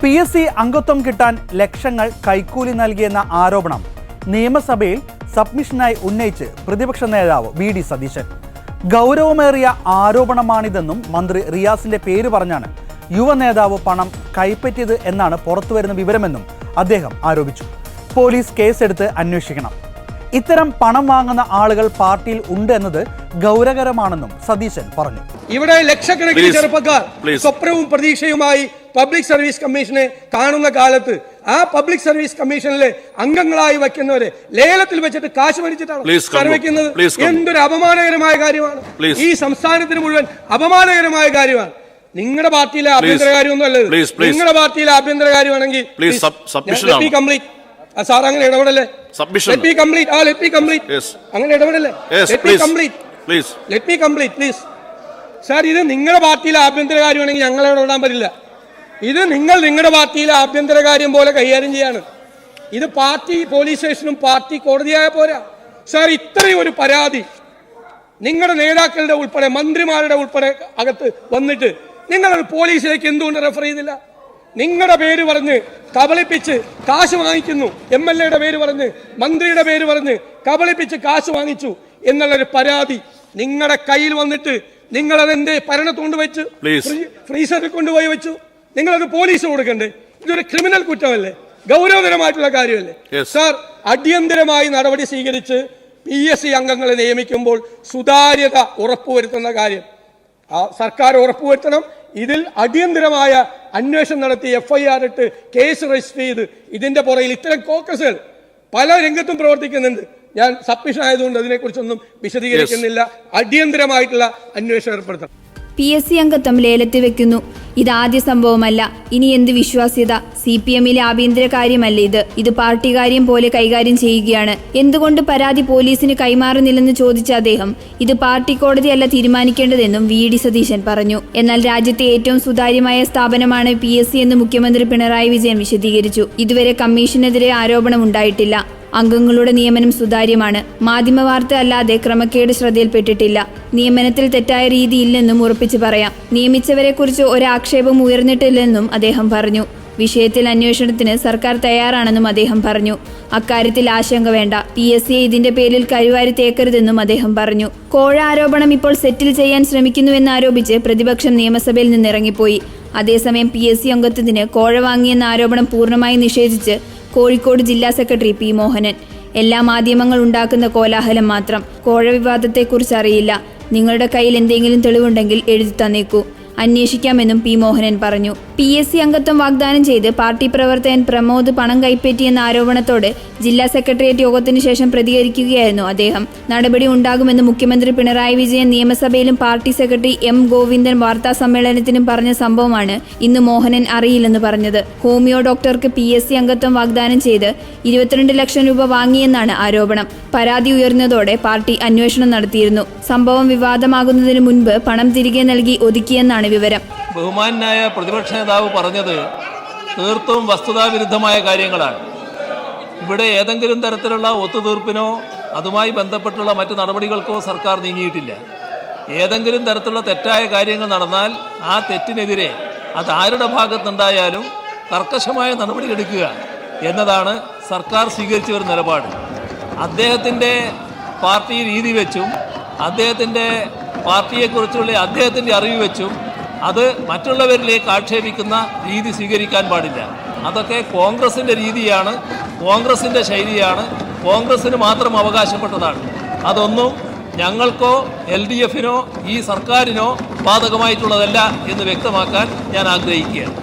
P S C അംഗത്വം കിട്ടാൻ ലക്ഷങ്ങൾ കൈക്കൂലി നൽകിയെന്ന ആരോപണം നിയമസഭയിൽ സബ്മിഷനായി ഉന്നയിച്ച് പ്രതിപക്ഷ നേതാവ് വി ഡി സതീശൻ. ഗൗരവമേറിയ ആരോപണമാണിതെന്നും മന്ത്രി റിയാസിന്റെ പേര് പറഞ്ഞാണ് യുവ നേതാവ് പണം കൈപ്പറ്റിയത് എന്നാണ് പുറത്തുവരുന്ന വിവരമെന്നും അദ്ദേഹം ആരോപിച്ചു. പോലീസ് കേസെടുത്ത് അന്വേഷിക്കണം. ഇത്തരം പണം വാങ്ങുന്ന ആളുകൾ പാർട്ടിയിൽ ഉണ്ട് എന്നത് ഗൗരവകരമാണെന്നും സതീശൻ പറഞ്ഞു. ഇവിടെ ലക്ഷക്കണക്കിന് ചെറുപ്പക്കാർ. സ്വപ്നവും പ്രതീക്ഷയുമായി പബ്ലിക് സർവീസ് കമ്മീഷനെ കാണുന്ന കാലത്ത് ആ പബ്ലിക് സർവീസ് കമ്മീഷനിലെ അംഗങ്ങളായി വയ്ക്കുന്നവരെ ലേലത്തിൽ വെച്ചിട്ട് കാശ് മരിച്ചിട്ടാണ്. വെക്കുന്നത് എന്തൊരു അപമാനകരമായ കാര്യമാണ്. ഈ സംസ്ഥാനത്തിന് മുഴുവൻ അപമാനകരമായ കാര്യമാണ്. നിങ്ങളുടെ പാർട്ടിയിലെ ആഭ്യന്തര കാര്യമൊന്നും അല്ലത്. Please. നിങ്ങളുടെ പാർട്ടിയിലെ ആഭ്യന്തര കാര്യമാണെങ്കിൽ സാർ അങ്ങനെ ഇടപെടല്ലേ? സബ്മിഷൻ ലെറ്റ് മീ കംപ്ലീറ്റ് ആ ലെറ്റ് മീ കംപ്ലീറ്റ് യെസ് അങ്ങനെ ഇടപെടല്ലേ? Let me complete please let me complete please sir ഇത് നിങ്ങളുടെ പാർട്ടിയിലെ ആഭ്യന്തര കാര്യമാണെങ്കിൽ ഞങ്ങളെ ഇടപെടാൻ പറ്റില്ല. ഇത് നിങ്ങൾ നിങ്ങളുടെ പാർട്ടിയിലെ ആഭ്യന്തര കാര്യം പോലെ കൈകാര്യം ചെയ്യാണ്. ഇത് പാർട്ടി പോലീസ് സ്റ്റേഷനും പാർട്ടി കോടതിയായ പോരാ. സാർ ഇത്രയും ഒരു പരാതി നിങ്ങളുടെ നേതാക്കളുടെ ഉൾപ്പെടെ മന്ത്രിമാരുടെ ഉൾപ്പെടെ അകത്ത് വന്നിട്ട് നിങ്ങൾ പോലീസിലേക്ക് എന്തുകൊണ്ട് റെഫർ ചെയ്തില്ല? നിങ്ങളുടെ പേര് പറഞ്ഞ് കബളിപ്പിച്ച് കാശ് വാങ്ങിക്കുന്നു. എം എൽ എയുടെ പേര് പറഞ്ഞ് മന്ത്രിയുടെ പേര് പറഞ്ഞ് കബളിപ്പിച്ച് കാശ് വാങ്ങിച്ചു എന്നുള്ളൊരു പരാതി നിങ്ങളുടെ കയ്യിൽ വന്നിട്ട് നിങ്ങളത് എന്റെ ഭരണത്ത് കൊണ്ടുവച്ച് ഫ്രീസറിൽ കൊണ്ടുപോയി വെച്ചു. നിങ്ങളത് പോലീസ് കൊടുക്കണ്ടേ? ഇതൊരു ക്രിമിനൽ കുറ്റമല്ലേ? ഗൗരവതരമായിട്ടുള്ള കാര്യമല്ലേ. സാർ അടിയന്തരമായി നടപടി സ്വീകരിച്ച് പി എസ് സി അംഗങ്ങളെ നിയമിക്കുമ്പോൾ സുതാര്യത ഉറപ്പുവരുത്തുന്ന കാര്യം. സർക്കാർ ഉറപ്പുവരുത്തണം. ഇതിൽ അടിയന്തരമായ അന്വേഷണം നടത്തി എഫ് ഐ ആർ ഇട്ട് കേസ് രജിസ്റ്റർ ചെയ്ത് ഇതിന്റെ പുറകിൽ ഇത്തരം കോക്കസുകൾ പല രംഗത്തും പ്രവർത്തിക്കുന്നുണ്ട്. ഞാൻ സബ്മിഷൻ ആയതുകൊണ്ട് അതിനെക്കുറിച്ചൊന്നും വിശദീകരിക്കുന്നില്ല. അടിയന്തരമായിട്ടുള്ള അന്വേഷണം ഏർപ്പെടുത്തണം. പി എസ് സി അംഗത്വം ലേലത്തിൽ വെക്കുന്നു. ഇതാദ്യ സംഭവമല്ല. ഇനി എന്ത് വിശ്വാസ്യത? സി പി എമ്മിലെ ആഭ്യന്തര കാര്യമല്ല ഇത്? ഇത് പാർട്ടികാര്യം പോലെ കൈകാര്യം ചെയ്യുകയാണ്. എന്തുകൊണ്ട് പരാതി പോലീസിന് കൈമാറുന്നില്ലെന്ന് ചോദിച്ച അദ്ദേഹം ഇത് പാർട്ടി കോടതിയല്ല തീരുമാനിക്കേണ്ടതെന്നും വി. ഡി. സതീശൻ പറഞ്ഞു. എന്നാൽ രാജ്യത്തെ ഏറ്റവും സുതാര്യമായ സ്ഥാപനമാണ് പി. എസ്. സി. എന്ന് മുഖ്യമന്ത്രി പിണറായി വിജയൻ വിശദീകരിച്ചു. ഇതുവരെ കമ്മീഷനെതിരെ ആരോപണം ഉണ്ടായിട്ടില്ല അംഗങ്ങളുടെ നിയമനം സുതാര്യമാണ്. മാധ്യമവാർത്ത അല്ലാതെ ക്രമക്കേട് ശ്രദ്ധയിൽപ്പെട്ടിട്ടില്ല. നിയമനത്തിൽ തെറ്റായ രീതിയില്ലെന്നും ഉറപ്പിച്ചു പറയാം. നിയമിച്ചവരെക്കുറിച്ച് ഒരാക്ഷേപം ഉയർന്നിട്ടില്ലെന്നും അദ്ദേഹം പറഞ്ഞു. വിഷയത്തിൽ അന്വേഷണത്തിന് സർക്കാർ തയ്യാറാണെന്നും അദ്ദേഹം പറഞ്ഞു. അക്കാര്യത്തിൽ ആശങ്ക വേണ്ട. പി എസ് സിയെ ഇതിന്റെ പേരിൽ കരുവാരി തേക്കരുതെന്നും അദ്ദേഹം പറഞ്ഞു. കോഴ ആരോപണം ഇപ്പോൾ സെറ്റിൽ ചെയ്യാൻ ശ്രമിക്കുന്നുവെന്നാരോപിച്ച് പ്രതിപക്ഷം നിയമസഭയിൽ നിന്നിറങ്ങിപ്പോയി. അതേസമയം പി എസ് സി അംഗത്വത്തിന് കോഴ വാങ്ങിയെന്ന ആരോപണം പൂർണമായി നിഷേധിച്ച് കോഴിക്കോട് ജില്ലാ സെക്രട്ടറി പി മോഹനൻ. എല്ലാ മാധ്യമങ്ങൾ ഉണ്ടാക്കുന്ന കോലാഹലം മാത്രം. കോഴ വിവാദത്തെക്കുറിച്ച് അറിയില്ല. നിങ്ങളുടെ കയ്യിൽ എന്തെങ്കിലും തെളിവുണ്ടെങ്കിൽ എഴുതി തന്നേക്കൂ. അന്വേഷിക്കാമെന്നും പി മോഹനൻ പറഞ്ഞു. പി എസ് സി അംഗത്വം വാഗ്ദാനം ചെയ്ത് പാർട്ടി പ്രവർത്തകൻ പ്രമോദ് പണം കൈപ്പറ്റിയെന്ന ആരോപണത്തോട് ജില്ലാ സെക്രട്ടേറിയറ്റ് യോഗത്തിനു ശേഷം പ്രതികരിക്കുകയായിരുന്നു അദ്ദേഹം. നടപടി ഉണ്ടാകുമെന്ന് മുഖ്യമന്ത്രി പിണറായി വിജയൻ നിയമസഭയിലും പാർട്ടി സെക്രട്ടറി എം ഗോവിന്ദൻ വാർത്താ സമ്മേളനത്തിനും പറഞ്ഞ സംഭവമാണ് ഇന്ന് മോഹനൻ അറിയില്ലെന്ന് പറഞ്ഞത്. ഹോമിയോ ഡോക്ടർക്ക് പി എസ് സി അംഗത്വം വാഗ്ദാനം ചെയ്ത് ഇരുപത്തിരണ്ട് ലക്ഷം രൂപ വാങ്ങിയെന്നാണ് ആരോപണം. പരാതി ഉയർന്നതോടെ പാർട്ടി അന്വേഷണം നടത്തിയിരുന്നു. സംഭവം വിവാദമാകുന്നതിന് മുൻപ് പണം തിരികെ നൽകി ഒതുക്കിയെന്നാണ് വിവരം. ബഹുമാനായ പ്രതിപക്ഷ നേതാവ് പറഞ്ഞത് തീർത്തും വസ്തുതാവിരുദ്ധമായ കാര്യങ്ങളാണ്. ഇവിടെ ഏതെങ്കിലും തരത്തിലുള്ള ഒത്തുതീർപ്പിനോ അതുമായി ബന്ധപ്പെട്ടുള്ള മറ്റു നടപടികൾക്കോ സർക്കാർ നീങ്ങിയിട്ടില്ല. ഏതെങ്കിലും തരത്തിലുള്ള തെറ്റായ കാര്യങ്ങൾ നടന്നാൽ ആ തെറ്റിനെതിരെ അത് ആരുടെ ഭാഗത്തുണ്ടായാലും കർക്കശമായ നടപടിയെടുക്കുക എന്നതാണ് സർക്കാർ സ്വീകരിച്ചു വരുന്ന നിലപാട്. അദ്ദേഹത്തിന്റെ പാർട്ടി രീതി വെച്ചും അദ്ദേഹത്തിന്റെ പാർട്ടിയെക്കുറിച്ചുള്ള അദ്ദേഹത്തിന്റെ അറിവ് വെച്ചും അത് മറ്റുള്ളവരിലേക്ക് ആക്ഷേപിക്കുന്ന രീതി സ്വീകരിക്കാൻ പാടില്ല. അതൊക്കെ കോൺഗ്രസിന്റെ രീതിയാണ് കോൺഗ്രസിന്റെ ശൈലിയാണ് കോൺഗ്രസ്സിന് മാത്രം അവകാശപ്പെട്ടതാണ്. അതൊന്നും ഞങ്ങൾക്കോ എൽ ഡി എഫിനോ ഈ സർക്കാരിനോ ബാധകമായിട്ടുള്ളതല്ല എന്ന് വ്യക്തമാക്കാൻ ഞാൻ ആഗ്രഹിക്കുകയാണ്.